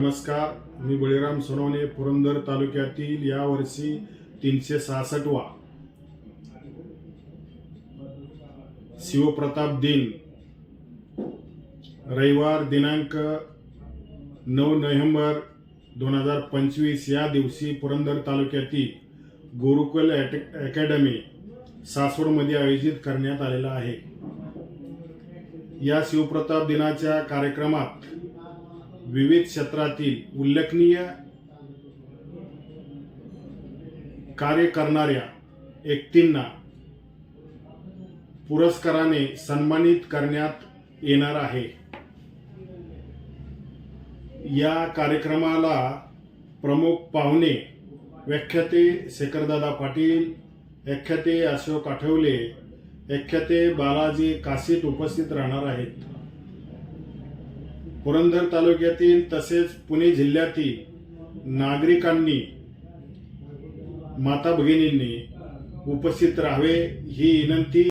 नमस्कार मी बळीराम सोनवणे पुरंदर तालुक्यातील यावर्षी तीनशे सहासष्टवा शिवप्रताप दिन रविवार दिनांक नऊ नोव्हेंबर दोन हजार पंचवीस या दिवशी पुरंदर तालुक्यातील गुरुकुल अकॅडमी सासवडमध्ये आयोजित करण्यात आलेला आहे. या शिवप्रताप दिनाच्या कार्यक्रमात विविध क्षेत्रातील उल्लेखनीय कार्य करणाऱ्या व्यक्तींना पुरस्काराने सन्मानित करण्यात येणार आहे. या कार्यक्रमाला प्रमुख पाहुणे व्याख्याते शेखरदादा पाटील व्याख्याते अशोक आठवले व्याख्याते बालाजी काशीत उपस्थित राहणार आहेत. पुरंदर तालुक्यातील तसेच पुणे जिल्ह्यातील नागरिकांनी माता भगिनींनी उपस्थित राहावे ही विनंती.